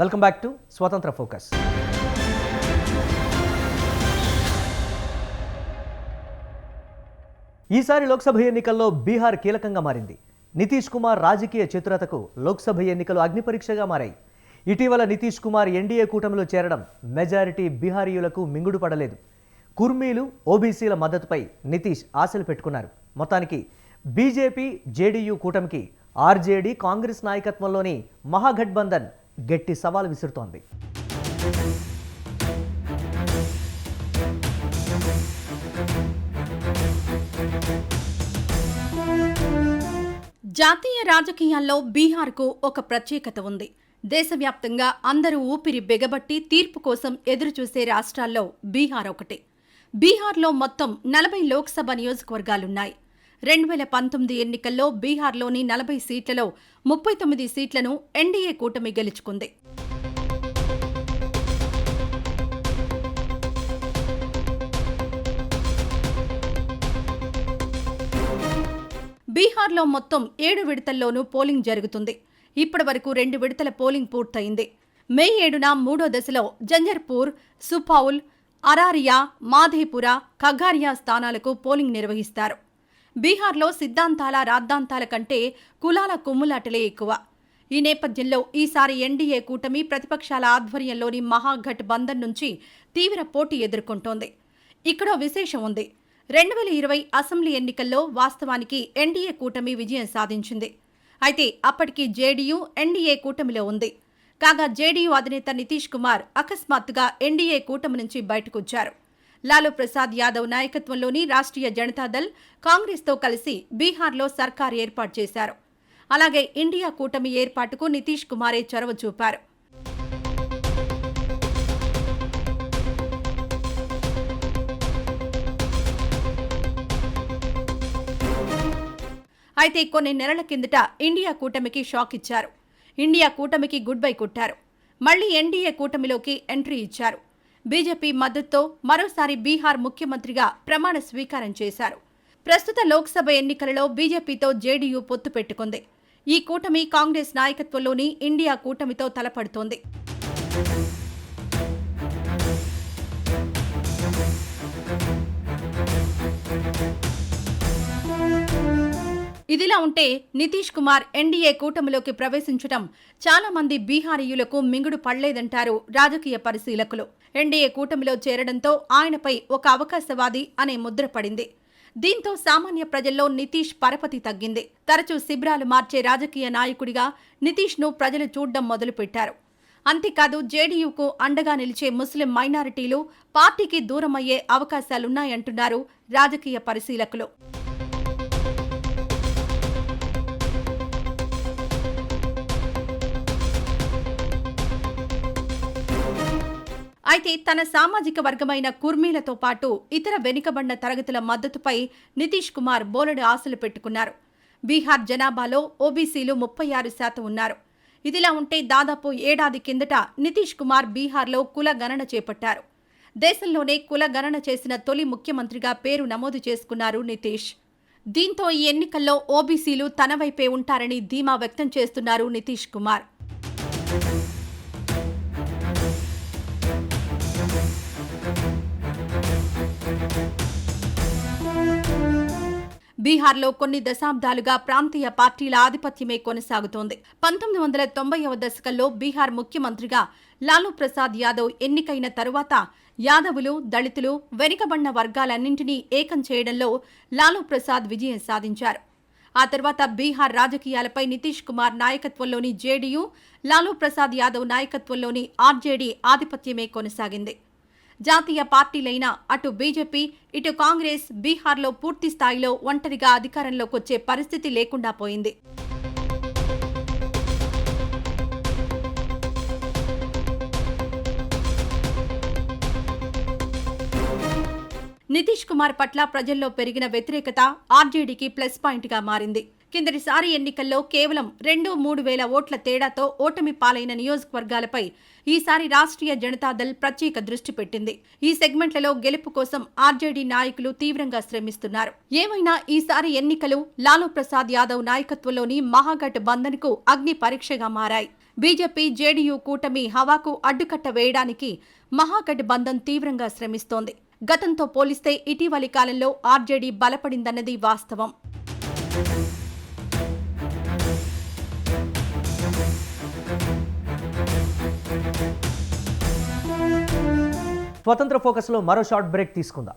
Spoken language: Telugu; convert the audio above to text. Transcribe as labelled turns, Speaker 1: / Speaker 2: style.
Speaker 1: Welcome back to Swatantra focus ఈసారి లోక్సభ ఎన్నికల్లో బీహార్ కీలకంగా మారింది. నితీష్ కుమార్ రాజకీయ చతురతకు లోక్సభ ఎన్నికలు అగ్నిపరీక్షగా మారాయి. ఇటీవల నితీష్ కుమార్ ఎన్డీఏ కూటమిలో చేరడం మెజారిటీ బీహారీయులకు మింగుడు పడలేదు. కుర్మీలు ఓబీసీల మద్దతుపై నితీష్ ఆశలు పెట్టుకున్నారు. మొత్తానికి బీజేపీ జేడీయూ కూటమికి ఆర్జేడీ కాంగ్రెస్ నాయకత్వంలోని మహాగఠబంధన్ గట్టి సవాల్ విసురుతోంది.
Speaker 2: జాతీయ రాజకీయాల్లో బీహార్కు ఒక ప్రత్యేకత ఉంది. దేశవ్యాప్తంగా అందరూ ఊపిరి బిగబట్టి తీర్పు కోసం ఎదురుచూసే రాష్ట్రాల్లో బీహార్ ఒకటి. బీహార్లో మొత్తం నలభై లోక్సభ నియోజకవర్గాలున్నాయి. రెండు వేల పంతొమ్మిది ఎన్నికల్లో బీహార్లోని నలభై సీట్లలో ముప్పై తొమ్మిది సీట్లను ఎన్డీఏ కూటమి గెలుచుకుంది. బీహార్లో మొత్తం ఏడు విడతల్లోనూ పోలింగ్ జరుగుతుంది. ఇప్పటి వరకు రెండు విడతల పోలింగ్ పూర్తయింది. మే ఏడున మూడో దశలో జంజర్పూర్ సుపౌల్ అరారియా మాధేపుర ఖగారియా స్థానాలకు పోలింగ్ నిర్వహిస్తారు. బీహార్లో సిద్ధాంతాల రాద్ధాంతాల కంటే కులాల కుమ్ములాటలే ఎక్కువ. ఈ నేపథ్యంలో ఈసారి ఎన్డీఏ కూటమి ప్రతిపక్షాల ఆధ్వర్యంలోని మహాఘట్ బంధన్ నుంచి తీవ్ర పోటీ ఎదుర్కొంటోంది. ఇక్కడ విశేషం ఉంది. రెండు వేల ఇరవై అసెంబ్లీ ఎన్నికల్లో వాస్తవానికి ఎన్డీఏ కూటమి విజయం సాధించింది. అయితే అప్పటికి జేడీయూ ఎన్డీఏ కూటమిలో ఉంది. కాగా జేడీయూ అధినేత నితీష్ కుమార్ అకస్మాత్తుగా ఎన్డీఏ కూటమి నుంచి బయటకొచ్చారు. లాలూ ప్రసాద్ యాదవ్ నాయకత్వంలోని రాష్ట్రీయ జనతాదళ్ కాంగ్రెస్తో కలిసి బీహార్లో సర్కార్ ఏర్పాటు చేశారు. అలాగే ఇండియా కూటమి ఏర్పాటుకు నితీష్ కుమారే చొరవ చూపారు. అయితే కొన్ని నెలల కిందట ఇండియా కూటమికి షాక్ ఇచ్చారు. ఇండియా కూటమికి గుడ్ బై కొట్టారు. మళ్ళీ ఎన్డీఏ కూటమిలోకి ఎంట్రీ ఇచ్చారు. బీజేపీ మద్దతుతో మరోసారి బీహార్ ముఖ్యమంత్రిగా ప్రమాణ స్వీకారం చేశారు. ప్రస్తుత లోక్సభ ఎన్నికలలో బీజేపీతో జేడీయూ పొత్తు పెట్టుకుంది. ఈ కూటమి కాంగ్రెస్ నాయకత్వంలోని ఇండియా కూటమితో తలపడుతోంది. ఇదిలా ఉంటే నితీష్ కుమార్ ఎన్డీఏ కూటమిలోకి ప్రవేశించడం చాలా మంది బీహారీయులకు మింగుడు పడలేదంటారు రాజకీయ పరిశీలకులు. ఎన్డీఏ కూటమిలో చేరడంతో ఆయనపై ఒక అవకాశవాది అనే ముద్ర పడింది. దీంతో సామాన్య ప్రజల్లో నితీష్ పరపతి తగ్గింది. తరచూ శిబిరాలు మార్చే రాజకీయ నాయకుడిగా నితీష్ను ప్రజలు చూడ్డం మొదలుపెట్టారు. అంతేకాదు జేడీయూకు అండగా నిలిచే ముస్లిం మైనారిటీలు పార్టీకి దూరమయ్యే అవకాశాలున్నాయంటున్నారు రాజకీయ పరిశీలకులు. అయితే తన సామాజిక వర్గమైన కుర్మీలతో పాటు ఇతర వెనుకబడిన తరగతుల మద్దతుపై నితీష్ కుమార్ బోలెడు ఆశలు పెట్టుకున్నారు. బీహార్ జనాభాలో ఓబీసీలు ముప్పై ఆరు శాతం ఉన్నారు. ఇదిలా ఉంటే దాదాపు ఏడాది కిందట నితీష్ కుమార్ బీహార్లో కుల గణన చేపట్టారు. దేశంలోనే కుల గణన చేసిన తొలి ముఖ్యమంత్రిగా పేరు నమోదు చేసుకున్నారు నితీష్. దీంతో ఈ ఎన్నికల్లో ఓబీసీలు తన వైపే ఉంటారని ధీమా వ్యక్తం చేస్తున్నారు నితీష్ కుమార్. బీహార్లో కొన్ని దశాబ్దాలుగా ప్రాంతీయ పార్టీల ఆధిపత్యమే కొనసాగుతోంది. పంతొమ్మిది వందల తొంభైవ దశకంలో బీహార్ ముఖ్యమంత్రిగా లాలూ ప్రసాద్ యాదవ్ ఎన్నికైన తరువాత యాదవులు దళితులు వెనుకబడిన వర్గాలన్నింటినీ ఏకం చేయడంలో లాలూ ప్రసాద్ విజయం సాధించారు. ఆ తర్వాత బీహార్ రాజకీయాలపై నితీష్ కుమార్ నాయకత్వంలోని జేడీయూ లాలూ ప్రసాద్ యాదవ్ నాయకత్వంలోని ఆర్జేడీ ఆధిపత్యమే కొనసాగింది. జాతీయ పార్టీలైన అటు బీజేపీ ఇటు కాంగ్రెస్ బీహార్లో పూర్తి స్థాయిలో ఒంటరిగా అధికారంలోకి వచ్చే పరిస్థితి లేకుండా పోయింది. నితీష్ కుమార్ పట్ల ప్రజల్లో పెరిగిన వ్యతిరేకత ఆర్జేడీకి ప్లస్ పాయింట్గా మారింది. కిందటిసారి ఎన్నికల్లో కేవలం రెండు మూడు వేల ఓట్ల తేడాతో ఓటమి పాలైన నియోజకవర్గాలపై ఈసారి రాష్ట్రీయ జనతాదళ్ ప్రత్యేక దృష్టి పెట్టింది. ఈ సెగ్మెంట్లలో గెలుపు కోసం ఆర్జేడీ నాయకులు తీవ్రంగా శ్రమిస్తున్నారు. ఏమైనా ఈసారి ఎన్నికలు లాలూ ప్రసాద్ యాదవ్ నాయకత్వంలోని మహాగఠ్ బంధన్కు అగ్ని పరీక్షగా మారాయి. బీజేపీ జేడీయూ కూటమి హవాకు అడ్డుకట్ట వేయడానికి మహాగఠబంధన్ తీవ్రంగా శ్రమిస్తోంది. గతంతో పోలిస్తే ఇటీవలి కాలంలో ఆర్జేడీ బలపడిందన్నది వాస్తవం.
Speaker 1: స్వతంత్ర ఫోకస్లో మరో షార్ట్ బ్రేక్ తీసుకుందాం.